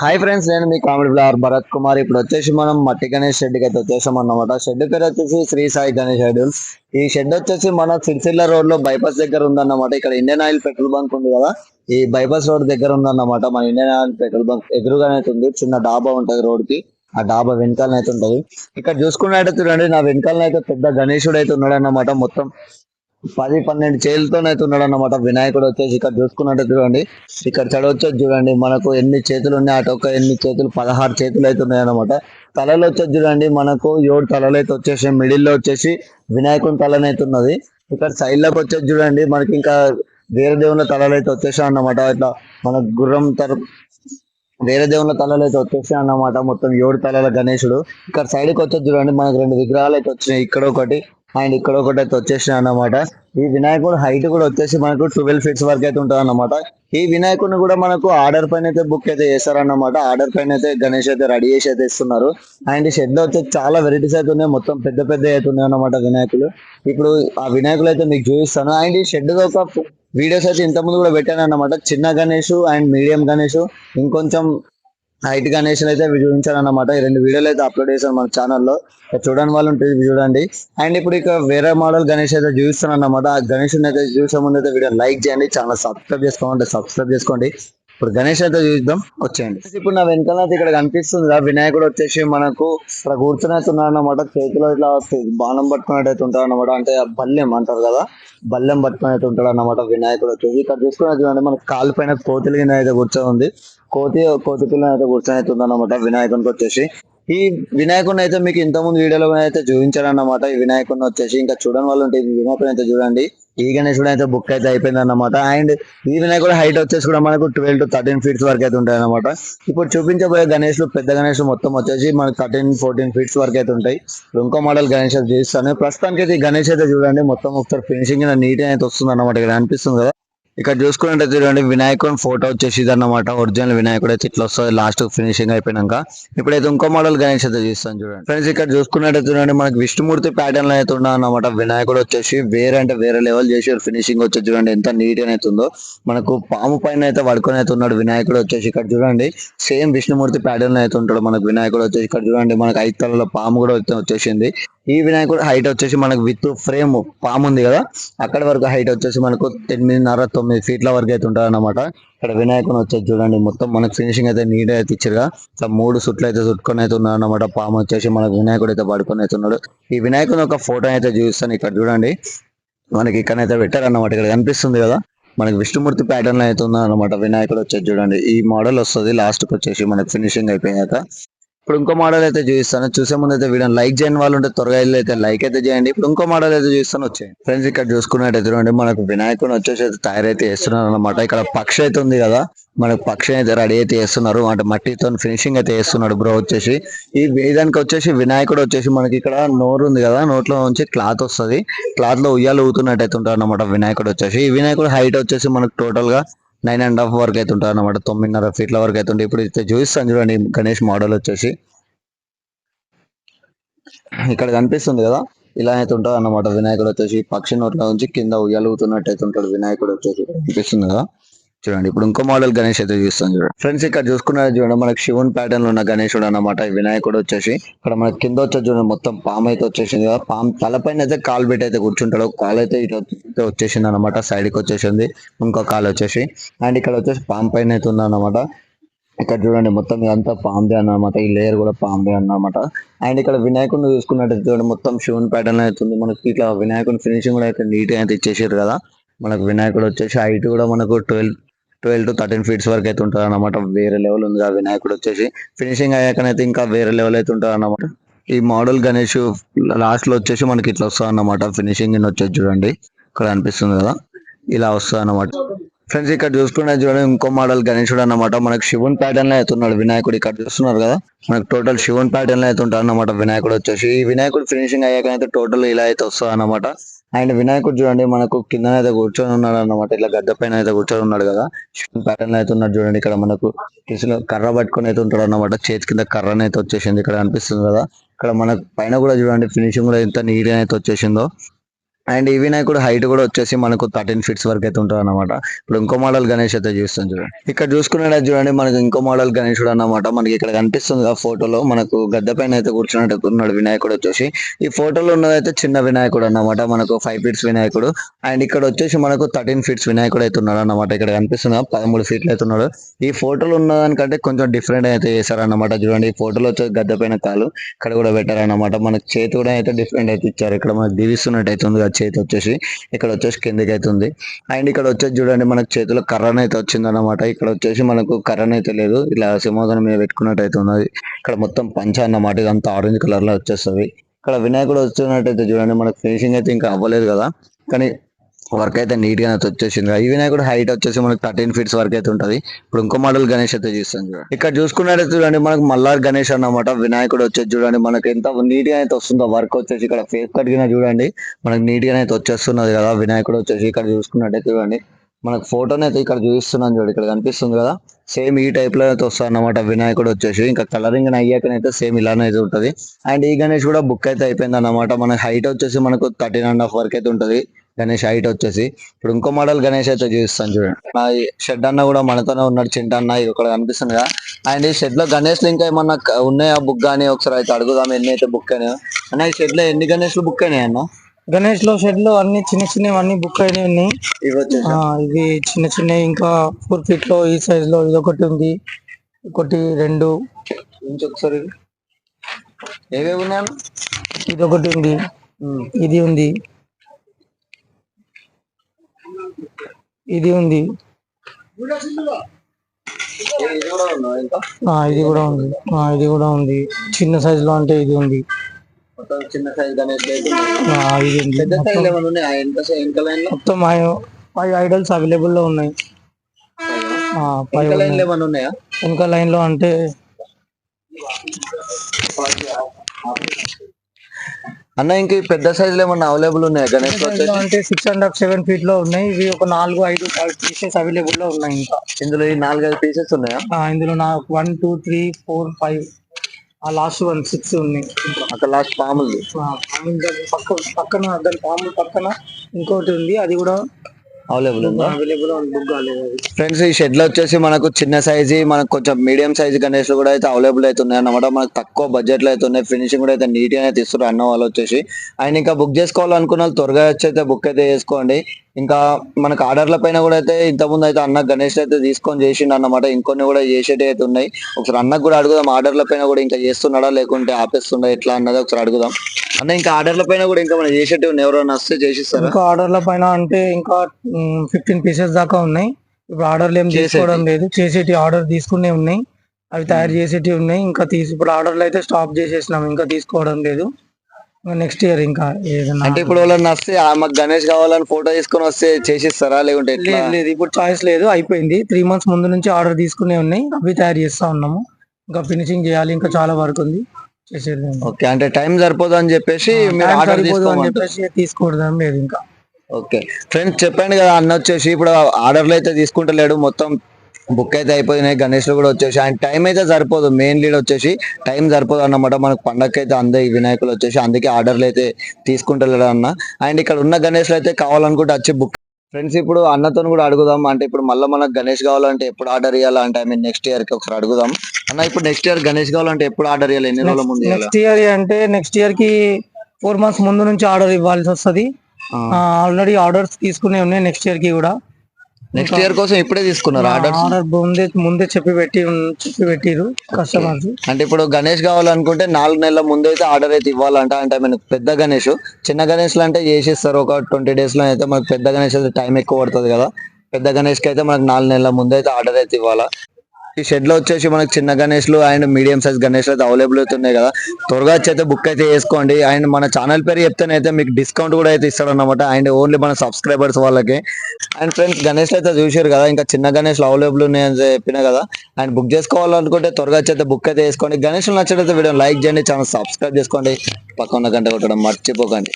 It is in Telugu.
హాయ్ ఫ్రెండ్స్ నేను మీ కామెడీ బ్లాగర్ భరత్ కుమార్. ఇప్పుడు వచ్చేసి మనం మట్టి గణేష్ షెడ్కి అయితే వచ్చేసాం అన్నమాట. షెడ్ పేరు వచ్చేసి శ్రీ సాయి గణేష్ షెడ్ ఈ షెడ్ వచ్చేసి మన సిరిసిల్ల రోడ్లో బైపాస్ దగ్గర ఉందన్నమాట. ఇక్కడ ఇండియన్ ఆయిల్ పెట్రోల్ బంక్ ఉంది కదా. ఈ బైపాస్ రోడ్ దగ్గర ఉందన్నమాట. మన ఇండియన్ ఆయిల్ పెట్రోల్ బంక్ ఎదురుగానే అయితే ఉంది. చిన్న డాబా ఉంటుంది రోడ్కి ఆ డాబా వెనకాలనైతే ఉంటది. ఇక్కడ చూసుకున్నట్టయితే చూడండి నా వెనకాలనైతే పెద్ద గణేశుడు అయితే ఉన్నాడు అన్నమాట మొత్తం పది పన్నెండు చేతులతోనైతే ఉన్నాడు అన్నమాట వినాయకుడు వచ్చేసి ఇక్కడ చూసుకున్నట్టు చూడండి. ఇక్కడ చడవచ్చు చూడండి. మనకు ఎన్ని చేతులు ఉన్నాయి అటు ఒక ఎన్ని చేతులు పదహారు చేతులు అయితే ఉన్నాయన్నమాట. తలలో తలలు వచ్చేది చూడండి. మనకు ఏడు తలలు అయితే వచ్చేసి మిడిల్లో వచ్చేసి వినాయకుని తలనైతే ఉన్నది. ఇక్కడ సైడ్లోకి వచ్చేది చూడండి. మనకి ఇంకా వేరే దేవుళ్ళ తలలు అయితే వచ్చేసాయి అన్నమాట. ఇట్లా మన గుర్రం తర వేరే దేవుళ్ళ తలలు అయితే వచ్చేసాయి అన్నమాట. మొత్తం ఏడు తలల గణేశుడు. ఇక్కడ సైడ్కి వచ్చేది చూడండి. మనకి రెండు విగ్రహాలు అయితే వచ్చినాయి. ఇక్కడ ఒకటి అండ్ ఇక్కడ ఒకటి అయితే వచ్చేసినాయి అన్నమాట. ఈ వినాయకుడు హైట్ కూడా వచ్చేసి మనకు ట్వెల్వ్ ఫీట్స్ వరకు అయితే ఉంటుంది అన్నమాట. ఈ వినాయకుడిని కూడా మనకు ఆర్డర్ పైన అయితే బుక్ అయితే చేస్తారన్నమాట ఆర్డర్ పైన అయితే గణేష్ అయితే రెడీ చేసి అయితే ఇస్తున్నారు. అండ్ షెడ్లో వచ్చి చాలా వెరైటీస్ అయితే ఉన్నాయి. మొత్తం పెద్ద పెద్ద అయితే ఉన్నాయి అన్నమాట వినాయకులు. ఇప్పుడు ఆ వినాయకులు అయితే మీకు చూపిస్తాను. అండ్ ఈ షెడ్ ఒక వీడియోస్ అయితే ఇంతకుముందు కూడా పెట్టాను అన్నమాట. చిన్న గణేష్ అండ్ మీడియం గణేష్. ఇంకొంచెం హైట్ గణేష్ అయితే చూపించాను అన్నమాట ఈ రెండు వీడియోలు అయితే అప్లోడ్ చేశాను మన ఛానల్లో చూడని వాళ్ళు ఉంటే చూడండి. అండ్ ఇప్పుడు ఇక వేరే మోడల్ గణేష్ అయితే చూపిస్తాను అన్నమాట ఆ గణేష్ అయితే చూసే ముందు అయితే వీడియో లైక్ చేయండి. ఛానల్ సబ్స్క్రైబ్ చేసుకోండి. సబ్స్క్రైబ్ చేసుకోండి. ఇప్పుడు గణేష్ అయితే చూద్దాం వచ్చేయండి. ఇప్పుడు నా వెనకాల అయితే ఇక్కడ కనిపిస్తుంది వినాయకుడు వచ్చేసి మనకు ఇక్కడ కూర్చొని అయితే అన్నమాట చేతిలో ఇట్లా బాణం పట్టుకున్నట్టు అయితే ఉంటాడు అనమాట అంటే బల్లెం అంటారు కదా బల్లెం పట్టుకుని ఉంటాడు అనమాట వినాయకుడు వచ్చేసి ఇక్కడ చూసుకున్నట్టు చూడండి మన కాలు పైన కోతిలి అయితే కూర్చొని ఉంది. కోతి కోతి పిల్ల అయితే కూర్చొని అయితే అనమాట వినాయకునికి వచ్చేసి. ఈ వినాయకుడిని అయితే మీకు ఇంతకుముందు ముందు వీడియోలో అయితే చూపించాను అన్నమాట ఈ వినాయకుడిని వచ్చేసి ఇంకా చూడని వాళ్ళు ఉంటే వినాయకుడిని అయితే చూడండి. ఈ గణేశుడు అయితే బుక్ అయితే అయిపోయింది అనమాట అండ్ ఈ వినాయకుడు హైట్ వచ్చేసి కూడా మనకు ట్వెల్వ్ టు థర్టీన్ ఫీట్స్ వరకు అయితే ఉంటాయి అన్నమాట ఇప్పుడు చూపించబోయే గణేష్లు పెద్ద గణేష్ మొత్తం వచ్చేసి మనకు థర్టీన్ ఫోర్టీన్ ఫీట్స్ వరకు అయితే ఉంటాయి. ఇంకో మోడల్ గణేష్ చేస్తాను. ప్రస్తుతానికి అయితే ఈ గణేష్ అయితే చూడండి. మొత్తం ఒకసారి ఫినిషింగ్ నీట్ అయితే వస్తుంది అనమాట ఇక్కడ అనిపిస్తుంది కదా. ఇక్కడ చూసుకున్నట్టు చూడండి వినాయకుని ఫోటో వచ్చేసి ఇది అన్నమాట ఒరిజినల్ వినాయకుడు అయితే ఇట్లా వస్తుంది లాస్ట్ ఫినిషింగ్ అయిపోయినాక. ఇప్పుడైతే ఇంకో మోడల్ గణేష్ అయితే చూస్తాను చూడండి. ఫ్రెండ్స్ ఇక్కడ చూసుకున్నట్టు చూడండి మనకి విష్ణుమూర్తి ప్యాటర్న్లో అయితే ఉన్నా అన్నమాట వినాయకుడు వచ్చేసి వేరే అంటే వేరే లెవెల్ చేసి ఫినిషింగ్ వచ్చేసి చూడండి ఎంత నీట్గా అయితే ఉందో. మనకు పాము పైన అయితే పడుకొని అయితే ఉన్నాడు వినాయకుడు వచ్చేసి ఇక్కడ చూడండి. సేమ్ విష్ణుమూర్తి ప్యాటర్న్లో అయితే ఉంటాడు మనకు వినాయకుడు వచ్చేసి ఇక్కడ చూడండి. మనకి ఐదు తలలో పాము కూడా అయితే వచ్చేసింది. ఈ వినాయకుడు హైట్ వచ్చేసి మనకు విత్ ఫ్రేమ్ పాము ఉంది కదా అక్కడ వరకు హైట్ వచ్చేసి మనకు ఎనిమిదిన్నర తొమ్మిది ఫీట్ల వరకు అయితే ఉంటుంది అనమాట ఇక్కడ వినాయకుని వచ్చేది చూడండి మొత్తం మనకు ఫినిషింగ్ అయితే నీట్ అయితే ఇచ్చారుగా. ఇట్లా మూడు సుట్లు అయితే చుట్టుకొని అయితే ఉన్నాడు అనమాట పాము వచ్చేసి మనకు వినాయకుడు అయితే పడుకొని అయితే ఉన్నాడు. ఈ వినాయకుని ఒక ఫోటో అయితే చూపిస్తాను ఇక్కడ చూడండి. మనకి ఇక్కడైతే అయితే పెట్టారన్నమాట. ఇక్కడ కనిపిస్తుంది కదా మనకి విష్ణుమూర్తి ప్యాటర్న్ అయితే ఉంది వినాయకుడు వచ్చేది చూడండి. ఈ మోడల్ వస్తుంది లాస్ట్కి వచ్చేసి మనకి ఫినిషింగ్ అయిపోయాక ఇప్పుడు ఇంకో మోడల్ అయితే చూపిస్తాను. చూసే ముందు అయితే వీడియో లైక్ చేయని వాళ్ళు ఉంటే త్వరగా అయితే లైక్ అయితే చేయండి. ఇప్పుడు ఇంకో మోడల్ అయితే చూస్తాను వచ్చేయండి. ఫ్రెండ్స్ ఇక్కడ చూసుకున్నట్టయితే చూడండి మనకు వినాయకుని వచ్చేసి అయితే తయారైతే చేస్తున్నారు అనమాట ఇక్కడ పక్షి అయితే ఉంది కదా మనకు పక్షి అయితే రెడీ అయితే చేస్తున్నారు. అంటే మట్టితో ఫినిషింగ్ అయితే చేస్తున్నాడు బ్రో వచ్చేసి. ఈ దానికి వచ్చేసి వినాయకుడు వచ్చేసి మనకి ఇక్కడ నోరు ఉంది కదా నోట్లో నుంచి క్లాత్ వస్తుంది. క్లాత్లో ఉయ్యాలు ఊతున్నట్టు అయితే ఉంటారు అనమాట వినాయకుడు వచ్చేసి. ఈ వినాయకుడు హైట్ వచ్చేసి మనకు టోటల్గా నైన్ అండ్ హాఫ్ వరకు అయితే ఉంటారు అనమాట తొమ్మిదిన్నర ఫీట్ల వరకు అయితే ఉంటాయి ఇప్పుడు అయితే చూపిస్తాను చూడండి గణేష్ మోడల్ వచ్చేసి. ఇక్కడ కనిపిస్తుంది కదా ఇలా అయితే ఉంటుంది అన్నమాట వినాయకుడు వచ్చేసి పక్షి నోట్ల నుంచి కింద ఉయ్యలుగుతున్నట్టు అయితే ఉంటాడు వినాయకుడు వచ్చేసి. కనిపిస్తుంది కదా? చూడండి. ఇప్పుడు ఇంకో మోడల్ గణేష్ అయితే చూస్తాం చూడండి ఫ్రెండ్స్ ఇక్కడ చూసుకున్నారు చూడండి. మనకి శివుని ప్యాటర్న్లో ఉన్న గణేశుడు అన్నమాట. వినాయకుడు వచ్చేసి ఇక్కడ మనకి కింద వచ్చేసి చూడండి. మొత్తం పాము అయితే వచ్చేసింది కదా. పాము తలపైన అయితే కాలు పెట్టి అయితే కూర్చుంటాడు. కాలు అయితే ఇటు వచ్చేసింది అనమాట సైడ్కి వచ్చేసింది. ఇంకో కాలు వచ్చేసి. అండ్ ఇక్కడ వచ్చేసి పాము పైన అయితే ఉంది అన్నమాట. ఇక్కడ చూడండి. మొత్తం ఇదంతా పాందే అన్నమాట. ఈ లేయర్ కూడా పాందే అన్నమాట. అండ్ ఇక్కడ వినాయకుడిని చూసుకున్నట్టు చూడండి. మొత్తం శివుని ప్యాటర్న్ అవుతుంది మనకి ఇట్లా వినాయకుని ఫినిషింగ్ కూడా అయితే నీట్ అయితే ఇచ్చేసారు కదా. మనకు వినాయకుడు వచ్చేసి హైట్ కూడా మనకు twelve twelve to thirteen feets వరకు అయితే ఉంటుంది అనమాట వేరే లెవెల్ ఉంది ఆ వినాయకుడు వచ్చేసి. ఫినిషింగ్ అయ్యాకనైతే ఇంకా వేరే లెవెల్ అయితే ఉంటుంది అనమాట ఈ మోడల్ గణేష్ లాస్ట్లో వచ్చేసి మనకి ఇట్లా వస్తుంది అన్నమాట ఫినిషింగ్ వచ్చేసి చూడండి. ఇక్కడ అనిపిస్తుంది కదా. ఇలా వస్తుంది అనమాట ఫ్రెండ్స్ ఇక్కడ చూసుకునే చూడండి ఇంకో మోడల్ గణేశుడు అన్నమాట. మనకు శివుని ప్యాటర్న్లో అవుతున్నాడు వినాయకుడు ఇక్కడ చూస్తున్నారు కదా. మనకు టోటల్ శివుని ప్యాటర్న్లో అయితే ఉంటాడు వినాయకుడు వచ్చేసి. ఈ వినాయకుడు ఫినిషింగ్ అయ్యాక అయితే టోటల్ ఇలా అయితే వస్తుంది అనమాట అండ్ వినాయకుడు చూడండి మనకు కింద అయితే కూర్చొని ఉన్నాడు అన్నమాట. ఇట్లా గడ్డ పైన అయితే కూర్చొని ఉన్నాడు కదా. శివుని ప్యాటర్న్ అయితే ఉన్నాడు చూడండి ఇక్కడ మనకు కిసిలో కర్ర పట్టుకొని అయితే ఉంటాడు అన్నమాట. చేతి కింద కర్ర అయితే వచ్చేసింది ఇక్కడ అనిపిస్తుంది కదా. ఇక్కడ మనకు పైన కూడా చూడండి ఫినిషింగ్ కూడా ఎంత నీట్ అయితే వచ్చేసిందో. అండ్ ఈ వినాయకుడు హైట్ కూడా వచ్చేసి మనకు థర్టీన్ ఫీట్స్ వరకు అయితే ఉంటుంది అనమాట ఇప్పుడు ఇంకో మోడల్ గణేష్ అయితే చూస్తాం చూడండి. ఇక్కడ చూసుకున్నట్టు చూడండి మనకు ఇంకో మోడల్ గణేషుడు అన్నమాట. మనకి ఇక్కడ కనిపిస్తుంది ఆ ఫోటోలో మనకు గద్దె పైన అయితే కూర్చున్నట్టు ఉన్నాడు వినాయకుడు వచ్చేసి. ఈ ఫోటోలో ఉన్నదైతే చిన్న వినాయకుడు అన్నమాట మనకు ఫైవ్ ఫీట్స్ వినాయకుడు. అండ్ ఇక్కడ వచ్చేసి మనకు థర్టీన్ ఫీట్స్ వినాయకుడు అయితే ఉన్నాడు అన్నమాట. ఇక్కడ కనిపిస్తుంది పదమూడు ఫీట్లు అయితే ఉన్నాడు. ఈ ఫోటోలో ఉన్నదానికంటే కొంచెం డిఫరెంట్ అయితే చేశారన్నమాట. చూడండి ఈ ఫోటోలో వచ్చే గద్దె పైన కాలు ఇక్కడ కూడా పెట్టారన్నమాట. మనకు చేతి కూడా అయితే డిఫరెంట్ అయితే ఇచ్చారు. ఇక్కడ మనకు దీవిస్తున్నట్టు అయితే ఉంది చేతి వచ్చేసి ఇక్కడ వచ్చేసి కిందకి అయితే ఉంది అండ్ ఇక్కడ వచ్చేసి చూడండి మనకు చేతిలో కర్రన అయితే వచ్చింది అనమాట ఇక్కడ వచ్చేసి మనకు కర్రన అయితే లేదు. ఇలా సింహాసనం మీద పెట్టుకున్నట్టు ఉన్నది. ఇక్కడ మొత్తం పంచ అన్నమాట. ఇదంతా ఆరెంజ్ కలర్లో వచ్చేస్తుంది. ఇక్కడ వినాయకుడు వచ్చినట్టయితే చూడండి మనకు ఫినిషింగ్ అయితే ఇంకా అవ్వలేదు కదా. కానీ వర్క్ అయితే నీట్గా అయితే వచ్చేసింది. ఈ వినాయకుడు హైట్ వచ్చేసి మనకు థర్టీన్ ఫీట్స్ వరకు అయితే ఉంటది. ఇప్పుడు ఇంకో మోడల్ గణేష్ అయితే చూస్తాం చూడండి ఇక్కడ చూసుకున్నట్టయితే చూడండి మనకు మల్లార్ గణేష్ అన్నమాట. వినాయకుడు వచ్చేసి చూడండి మనకి ఎంత నీట్గా అయితే వస్తుందో. వర్క్ వచ్చేసి ఇక్కడ ఫేస్ కట్ చూడండి మనకు నీట్గా అయితే వచ్చేస్తున్నది కదా. వినాయకుడు వచ్చేసి ఇక్కడ చూసుకున్నట్టయితే చూడండి. మనకు ఫోటోని అయితే ఇక్కడ చూపిస్తున్నాను చూడు ఇక్కడ కనిపిస్తుంది కదా. సేమ్ ఈ టైప్లో అయితే వస్తుంది అన్నమాట వినాయకుడు వచ్చేసి. ఇంకా కలరింగ్ అయ్యాకనైతే సేమ్ ఇలానే అయితే ఉంటది. అండ్ ఈ గణేష్ కూడా బుక్ అయితే అయిపోయింది అన్నమాట. మన హైట్ వచ్చేసి మనకు థర్టీన్ అండ్ హాఫ్ వరకు అయితే ఉంటది. గణేష్ హైట్ వచ్చేసి. ఇప్పుడు ఇంకో మోడల్ గణేష్ అయితే చూపిస్తాను చూడండి. నా షెడ్ అన్న కూడా మనతోనే ఉన్నాడు చింట అన్న ఇది ఒకటి కనిపిస్తుంది కదా. అండ్ ఈ షెడ్లో గణేష్ ఇంకా ఏమన్నా ఉన్నాయా బుక్ కానీ? ఒకసారి అయితే అడుగుదాం ఎన్ని అయితే బుక్ అయినాయో. అన్న ఈ షెడ్లో ఎన్ని గణేష్లు బుక్ అయినాయి అన్న? గణేష్లో షెడ్లో అన్ని చిన్న చిన్నవి అన్ని బుక్ అయినాయి ఉన్నాయి. ఇవి వచ్చేసి ఆ, ఇవి చిన్న చిన్నవి ఇంకా ఫోర్ ఫీట్లో ఈ సైజ్లో ఇది ఒకటి ఉంది. ఒకటి రెండు. ఒకసారి? ఏవేవి ఉన్నాయన్న? ఇది ఒకటి ఉంది. ఇది ఉంది. ఇది ఉంది. ఇది కూడా ఉందా. ఇంకా ఇది కూడా ఉంది. చిన్న సైజ్లో అంటే ఇది ఉంది. మొత్తం చిన్న సైజ్ మొత్తం ఫైవ్ ఐడల్స్ అవైలబుల్లో ఉన్నాయి. వెనక లైన్లో అంటే అన్న ఇంక పెద్ద సైజ్లో ఏమన్నా అవైలబుల్ ఉన్నాయా? గణేష్ అంటే సిక్స్ అండ్ హాఫ్ సెవెన్ ఫీట్లో ఉన్నాయి. ఇవి ఒక నాలుగు ఐదు పీసెస్ అవైలబుల్లో ఉన్నాయి ఇంకా. ఇందులో ఈ నాలుగైదు పీసెస్ ఉన్నాయా? ఇందులో నాకు one two three four five ఆ లాస్ట్ వన్ సిక్స్ ఉన్నాయి. అక్కడ లాస్ట్ పాములు. పాములు పక్కన దాని పాము పక్కన ఇంకోటి ఉంది. అది కూడా అవైలబుల్ ఉందా? అవైలబుల్ బుక్ కాలేదు. అది ఫ్రెండ్స్ ఈ షెడ్లో వచ్చేసి మనకు చిన్న సైజు మనకు కొంచెం మీడియం సైజ్ గణేష్ కూడా అయితే అవైలబుల్ అయితే ఉన్నాయి అన్నమాట. మనకు తక్కువ బడ్జెట్లో అయితే ఉన్నాయి. ఫినిషింగ్ కూడా అయితే నీట్ గానే తీస్తారు అన్న వాళ్ళు వచ్చేసి. ఆయన ఇంకా బుక్ చేసుకోవాలనుకున్న వాళ్ళు త్వరగా వచ్చి అయితే బుక్ అయితే చేసుకోండి. ఇంకా మనకు ఆర్డర్ల పైన కూడా అయితే ఇంతకుముందు అయితే అన్న గణేష్ అయితే తీసుకొని చేసిండు అన్నమాట. ఇంకొన్ని కూడా చేసేటి అయితే ఉన్నాయి. ఒకసారి అన్నకు కూడా అడుగుదాం. ఆర్డర్ల పైన కూడా ఇంకా చేస్తున్నాడా లేకుంటే ఆపేస్తుండా ఎట్లా అన్నది ఒకసారి అడుగుదాం. అన్న ఇంకా ఆర్డర్ల పైన కూడా ఇంకా మనం చేసేటి ఉన్నాయి. ఎవరైనా వస్తే చేసిస్తారా? ఇంకా ఆర్డర్ల పైన అంటే ఇంకా ఫిఫ్టీన్ పీసెస్ దాకా ఉన్నాయి. ఇప్పుడు ఆర్డర్లు ఏం చేసేటి. తీసుకోవడం లేదు. చేసేటి ఆర్డర్ తీసుకునే ఉన్నాయి. అవి తయారు చేసేటి ఉన్నాయి. ఇంకా తీసి ఇప్పుడు ఆర్డర్లు అయితే స్టాప్ చేసేసినాం. ఇంకా తీసుకోవడం లేదు. నెక్స్ట్ ఇయర్ ఇంకా ఏదైనా అంటే ఇప్పుడు వాళ్ళని వస్తే మాకు గణేష్ కావాలని ఫోటో తీసుకొని వస్తే చేసిస్తారా? లేకుంటే లేదు లేదు. ఇప్పుడు చాయిస్ లేదు. అయిపోయింది. త్రీ మంత్స్ ముందు నుంచి ఆర్డర్ తీసుకునే ఉన్నాయి. అవి తయారు చేస్తా ఉన్నాము. ఇంకా ఫినిషింగ్ చేయాలి. ఇంకా చాలా వర్క్ ఉంది. ఓకే అంటే టైం సరిపోదు అని చెప్పేసి మీరు ఆర్డర్ చెప్పేసి తీసుకోవడం లేదు ఇంకా. ఓకే. ఫ్రెండ్స్ చెప్పండి కదా అన్న వచ్చేసి ఇప్పుడు ఆర్డర్లు అయితే తీసుకుంటలేడు. మొత్తం బుక్ అయితే అయిపోయినాయి. గణేష్ కూడా వచ్చేసి ఆయన టైం అయితే సరిపోదు. మెయిన్ లీడ్ వచ్చేసి టైం సరిపోదు అన్నమాట. మనకు పండగకి అయితే అందే ఈ వినాయకులు వచ్చేసి అందుకే ఆర్డర్లు అయితే తీసుకుంటలేడు అన్న. అండ్ ఇక్కడ ఉన్న గణేష్లు అయితే కావాలనుకుంటే వచ్చి బుక్ ఫ్రెండ్స్ ఇప్పుడు అన్నతో కూడా అడుగుదాం. అంటే ఇప్పుడు మళ్ళీ మనకు గణేష్ కావాలంటే ఎప్పుడు ఆర్డర్ ఇవ్వాలంటే ఐ మీన్ నెక్స్ట్ ఇయర్కి ఒకసారి అడుగుదాం. అన్న ఇప్పుడు నెక్స్ట్ ఇయర్ గణేష్ కావాలంటే ఎప్పుడు ఆర్డర్ ఇవ్వాలి ఎన్ని రోజుల ముందు నెక్స్ట్ ఇయర్ అంటే నెక్స్ట్ ఇయర్కి ఫోర్ మంత్స్ ముందు నుంచి ఆర్డర్ ఇవ్వాల్సి వస్తది. ఆల్రెడీ ఆర్డర్స్ తీసుకునే ఉన్నాయి నెక్స్ట్ ఇయర్కి కూడా. నెక్స్ట్ ఇయర్ కోసం ఇప్పుడే తీసుకున్నారు ఆర్డర్స్ ఆర్డర్ ముందే ముందే చెప్పి పెట్టి చెప్పి పెట్టిరు కస్టమర్స్ అంటే ఇప్పుడు గణేష్ కావాలనుకుంటే నాలుగు నెలల ముందు అయితే ఆర్డర్ అయితే ఇవ్వాలంట అంటే. మనకు పెద్ద గణేష్. చిన్న గణేష్ అంటే చేసిస్తారు. ఒక ట్వంటీ డేస్లో అయితే మనకు పెద్ద గణేష్ అయితే టైం ఎక్కువ పడుతుంది కదా. పెద్ద గణేష్కి అయితే మనకు నాలుగు నెలల ముందు అయితే ఆర్డర్ అయితే ఇవ్వాలా? ఈ షెడ్లో వచ్చేసి మనకి చిన్న గణేష్లు అండ్ మీడియం సైజ్ గణేష్లు అయితే అవైలబుల్ అవుతున్నాయి కదా. త్వరగా వచ్చి అయితే బుక్ అయితే చేసుకోండి. అండ్ మన ఛానల్ పేరు చెప్తేనైతే మీకు డిస్కౌంట్ కూడా అయితే ఇస్తాడు అనమాట అండ్ ఓన్లీ మన సబ్స్క్రైబర్స్ వాళ్ళకి. అండ్ ఫ్రెండ్స్ గణేష్ అయితే చూసారు కదా ఇంకా చిన్న గణేష్ అవైలబుల్ ఉన్నాయని చెప్పిన కదా. అండ్ బుక్ చేసుకోవాలనుకుంటే త్వరగా వచ్చి అయితే బుక్ అయితే వేసుకోండి గణేష్ నచ్చినట్లయితే వీడియో లైక్ చేయండి ఛానల్ సబ్స్క్రైబ్ చేసుకోండి. పక్కన గంట కొట్టడం మర్చిపోకండి.